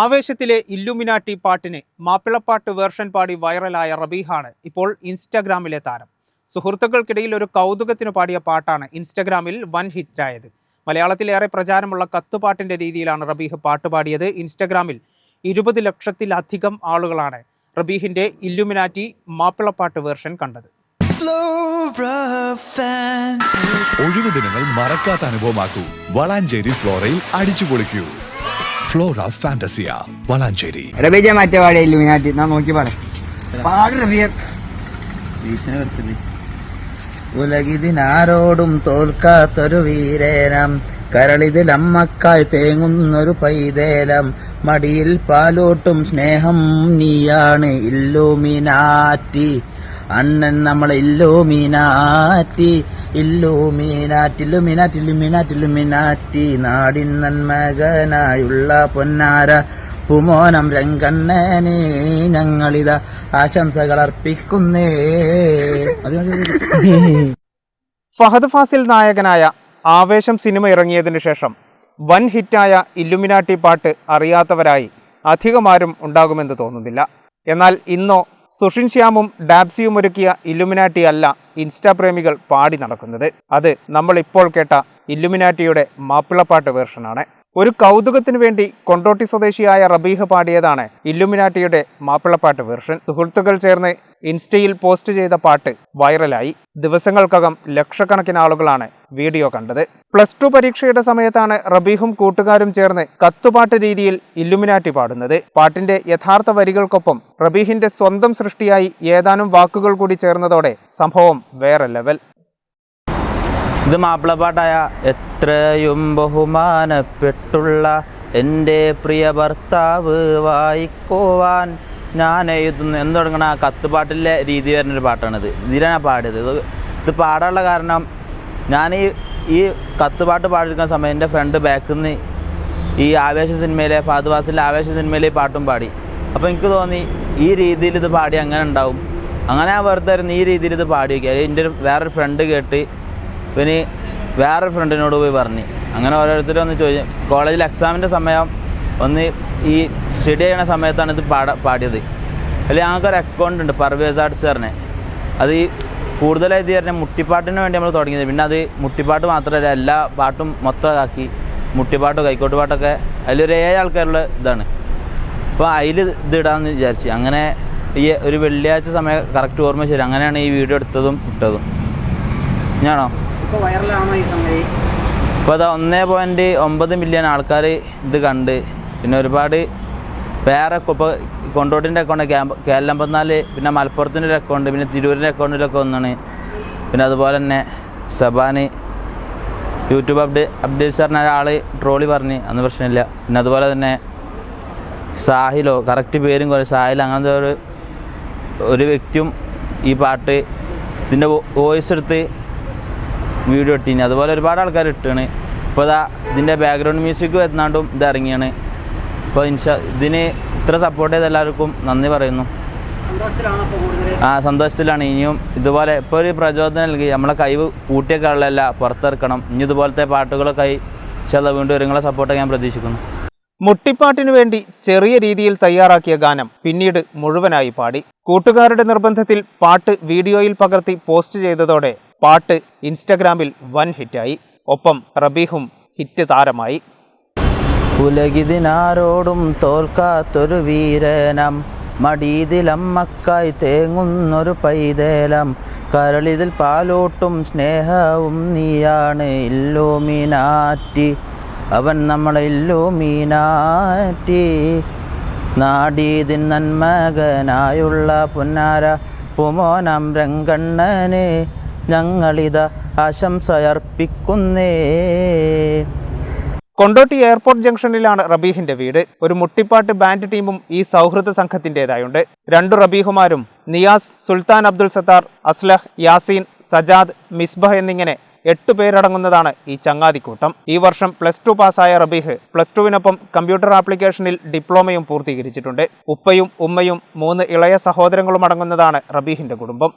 ആവേശത്തിലെ ഇല്ലുമിനാട്ടി പാട്ടിന് മാപ്പിളപ്പാട്ട് വേർഷൻ പാടി വൈറലായ റബീഹാണ് ഇപ്പോൾ ഇൻസ്റ്റാഗ്രാമിലെ താരം. സുഹൃത്തുക്കൾക്കിടയിൽ ഒരു കൗതുകത്തിന് പാടിയ പാട്ടാണ് ഇൻസ്റ്റഗ്രാമിൽ വൻ ഹിറ്റായത്. മലയാളത്തിലേറെ പ്രചാരമുള്ള കത്തുപാട്ടിന്റെ രീതിയിലാണ് റബീഹ് പാട്ട് പാടിയത്. ഇൻസ്റ്റഗ്രാമിൽ ഇരുപത് ലക്ഷത്തിലധികം ആളുകളാണ് റബീഹിന്റെ ഇല്ലുമിനാറ്റി മാപ്പിളപ്പാട്ട് വേർഷൻ കണ്ടത്. ഒഴിവ് ദിനങ്ങൾ മറക്കാത്ത അനുഭവമാക്കൂ. വളാഞ്ചേരി ഫ്ലോറയിൽ അടിച്ചു പൊളിക്കൂ ഫ്ലോറ ഫാന്റസിയ വളാഞ്ചേരി. റബീജ മറ്റേ ഇല്ലുമിനാറ്റി ഞാൻ നോക്കി പറ. പാട് റബിയ ഉലകിതിനാരോടും തോൽക്കാത്തൊരു വീരേനം. കരളിതിൽ അമ്മക്കായി തേങ്ങുന്നൊരു പൈതേലം. മടിയിൽ പാലോട്ടും സ്നേഹം നീയാണ് ഇല്ലുമിനാറ്റി. അണ്ണൻ നമ്മളെ Illuminati. Illuminati Illuminati Illuminati Illuminati നാടിൻ നന്മകനായുള്ള പൊന്നാര പുമോനം രംഗണ്ണനെ ഞങ്ങളിത ആശംസകൾ അർപ്പിക്കുന്നേ. ഫഹദ് ഫാസിൽ നായകനായ ആവേശം സിനിമ ഇറങ്ങിയതിനു ശേഷം വൻ ഹിറ്റായ ഇല്ലുമിനാട്ടി പാട്ട് അറിയാത്തവരായി അധികമാരും ഉണ്ടാകുമെന്ന് തോന്നുന്നില്ല എന്നാൽ ഇന്നോ സുഷിൻ ശ്യാമും ഡാബ്സിയും ഒരുക്കിയ ഇല്ലുമിനാറ്റി അല്ല ഇൻസ്റ്റാ പ്രേമികൾ പാടി നടക്കുന്നത്. അത് നമ്മൾ ഇപ്പോൾ കേട്ട ഇല്ലുമിനാറ്റിയുടെ മാപ്പിളപ്പാട്ട് വേർഷനാണ്. ഒരു കൗതുകത്തിനു വേണ്ടി കൊണ്ടോട്ടി സ്വദേശിയായ റബീഹ് പാടിയതാണ് ഇല്ലുമിനാട്ടിയുടെ മാപ്പിളപ്പാട്ട് വേർഷൻ. സുഹൃത്തുക്കൾ ചേർന്ന് ഇൻസ്റ്റയിൽ പോസ്റ്റ് ചെയ്ത പാട്ട് വൈറലായി. ദിവസങ്ങൾക്കകം ലക്ഷക്കണക്കിന് ആളുകളാണ് വീഡിയോ കണ്ടത്. പ്ലസ് ടു പരീക്ഷയുടെ സമയത്താണ് റബീഹും കൂട്ടുകാരും ചേർന്ന് കത്തുപാട്ട് രീതിയിൽ ഇല്ലുമിനാട്ടി പാടുന്നത്. പാട്ടിന്റെ യഥാർത്ഥ വരികൾക്കൊപ്പം റബീഹിന്റെ സ്വന്തം സൃഷ്ടിയായി ഏതാനും വാക്കുകൾ കൂടി ചേർന്നതോടെ സംഭവം വേറെ ലെവൽ. ഇത് മാപ്പിളപ്പാട്ടായ എത്രയും ബഹുമാനപ്പെട്ടുള്ള എന്റെ പ്രിയ ഭർത്താവ് വായിക്കോവാൻ ഞാൻ എഴുതുന്നു. എന്ന് തുടങ്ങണ ആ കത്തുപാട്ടിലെ രീതി വരുന്നൊരു പാട്ടാണിത്. ഇതിലാണ് ഞാൻ പാടിയത്. ഇത് ഇത് പാടാനുള്ള കാരണം ഞാൻ ഈ ഈ കത്തുപാട്ട് പാടിയിരിക്കുന്ന സമയം എന്റെ ഫ്രണ്ട് ബാക്കിൽ നിന്ന് ഈ ആവേശ സിനിമയിലെ ഫാദ് വാസിലെ ആവേശ സിനിമയിലെ ഈ പാട്ടും പാടി. അപ്പോൾ എനിക്ക് തോന്നി ഈ രീതിയിൽ ഇത് പാടി അങ്ങനെ ഉണ്ടാവും. അങ്ങനെ ഞാൻ വെറുതെ ഈ രീതിയിൽ ഇത് പാടി അത് എന്റെ ഒരു വേറൊരു ഫ്രണ്ട് കേട്ട് ഇവന് വേറൊരു ഫ്രണ്ടിനോട് പോയി പറഞ്ഞു. അങ്ങനെ ഓരോരുത്തരും ഒന്ന് ചോദിച്ചു കോളേജിൽ എക്സാമിന്റെ സമയം ഒന്ന് ഈ സ്റ്റഡി ചെയ്യണ സമയത്താണ് ഇത് പാട പാടിയത്. അതിൽ ഞങ്ങൾക്കൊരു അക്കൗണ്ട് ഉണ്ട് പർവേസ് ആർട്സ് പറഞ്ഞ. അത് ഈ കൂടുതലായി പറഞ്ഞാൽ മുട്ടിപ്പാട്ടിന് വേണ്ടി നമ്മൾ തുടങ്ങിയത്. പിന്നെ അത് മുട്ടിപ്പാട്ട് മാത്രമല്ല എല്ലാ പാട്ടും മൊത്തമാക്കി മുട്ടിപ്പാട്ടും കൈക്കോട്ട് പാട്ടൊക്കെ അതിലൊരു ഏഴ് ആൾക്കാരുള്ള ഇതാണ്. അപ്പോൾ അതിൽ ഇത് ഇടാമെന്ന് വിചാരിച്ചു. അങ്ങനെ ഈ ഒരു വെള്ളിയാഴ്ച സമയം കറക്റ്റ് ഓർമ്മ ശരി അങ്ങനെയാണ് ഈ വീഡിയോ എടുത്തതും ഇട്ടതും. ഞാനോ ഇപ്പോൾ അതാ ഒന്നേ പോയിന്റ് ഒമ്പത് മില്യൺ ആൾക്കാർ ഇത് കണ്ട്. പിന്നെ ഒരുപാട് വേറെ ഇപ്പോൾ കൊണ്ടോട്ടിന്റെ അക്കൗണ്ട് കേരള പിന്നെ മലപ്പുറത്തിന്റെ ഒരു അക്കൗണ്ട് പിന്നെ തിരൂരിന്റെ അക്കൗണ്ടിലൊക്കെ ഒന്നാണ് പിന്നെ അതുപോലെ തന്നെ സബാന് യൂട്യൂബ് അപ്ഡേ അപ്ഡേറ്റ്സ് പറഞ്ഞ ഒരാൾ ട്രോളി പറഞ്ഞ് അന്ന് പ്രശ്നമില്ല. പിന്നെ അതുപോലെ തന്നെ സാഹിലോ കറക്റ്റ് പേരും കുറേ സാഹിൽ അങ്ങനത്തെ ഒരു ഒരു വ്യക്തിയും ഈ പാട്ട് ഇതിന്റെ വോയിസ് എടുത്ത് വീഡിയോ ഇട്ടിന്. അതുപോലെ ഒരുപാട് ആൾക്കാർ ഇട്ടാണ്. ഇപ്പോൾ ഇതാ ഇതിന്റെ ബാക്ക്ഗ്രൗണ്ട് മ്യൂസിക് വരുന്നാണ്ടും ഇത് ഇറങ്ങിയാണ്. ഇപ്പോൾ ഇൻഷാ ഇതിന് ഇത്ര സപ്പോർട്ട് ചെയ്ത എല്ലാവർക്കും നന്ദി പറയുന്നു. ആ സന്തോഷത്തിലാണ്. ഇനിയും ഇതുപോലെ ഇപ്പോൾ ഒരു പ്രചോദനം നൽകി. നമ്മളെ കഴിവ് കൂട്ടിയൊക്കെ ഉള്ളതല്ല പുറത്തിറക്കണം. ഇനി ഇതുപോലത്തെ പാട്ടുകളൊക്കെ ചില വീണ്ടും ഒരുങ്ങളെ സപ്പോർട്ട് ഞാൻ പ്രതീക്ഷിക്കുന്നു. മുട്ടിപ്പാട്ടിനു വേണ്ടി ചെറിയ രീതിയിൽ തയ്യാറാക്കിയ ഗാനം പിന്നീട് മുഴുവനായി പാടി. കൂട്ടുകാരുടെ നിർബന്ധത്തിൽ പാട്ട് വീഡിയോയിൽ പകർത്തി പോസ്റ്റ് ചെയ്തതോടെ പാട്ട് ഇൻസ്റ്റഗ്രാമിൽ വൻ ഹിറ്റായി. ഒപ്പം റബീഹും ഹിറ്റ് താരമായി. ഉലകിതിനാരോടും തോൽക്കാത്തൊരു വീരനം. മടീതിലമ്മക്കായി തേങ്ങുന്നൊരു പൈതേലം. കരളിതിൽ പാലോട്ടും സ്നേഹവും നീയാണ് ഇല്ലോ മീനാറ്റി അവൻ നമ്മളെ ഇല്ലോ മീനാറ്റി നാടീതിൻ നന്മകനായുള്ള പുന്നാര. പുമോനം രംഗണ്ണനെ ഞങ്ങളിത ആശംസയർപ്പിക്കുന്നേ. കൊണ്ടോട്ടി എയർപോർട്ട് ജംഗ്ഷനിലാണ് റബീഹിന്റെ വീട്. ഒരു മുട്ടിപ്പാട്ട് ബാൻഡ് ടീമും ഈ സൗഹൃദ സംഘത്തിന്റെതായുണ്ട് രണ്ടു റബീഹുമാരും നിയാസ് സുൽത്താൻ അബ്ദുൽ സത്താർ അസ്ലഹ് യാസീൻ സജാദ് മിസ്ബഹ് എന്നിങ്ങനെ എട്ട് പേരടങ്ങുന്നതാണ് ഈ ചങ്ങാതിക്കൂട്ടം. ഈ വർഷം പ്ലസ് ടു പാസ്സായ റബീഹ് പ്ലസ് ടുവിനൊപ്പം കമ്പ്യൂട്ടർ ആപ്ലിക്കേഷനിൽ ഡിപ്ലോമയും പൂർത്തീകരിച്ചിട്ടുണ്ട്. ഉപ്പയും ഉമ്മയും മൂന്ന് ഇളയ സഹോദരങ്ങളും അടങ്ങുന്നതാണ് റബീഹിന്റെ കുടുംബം.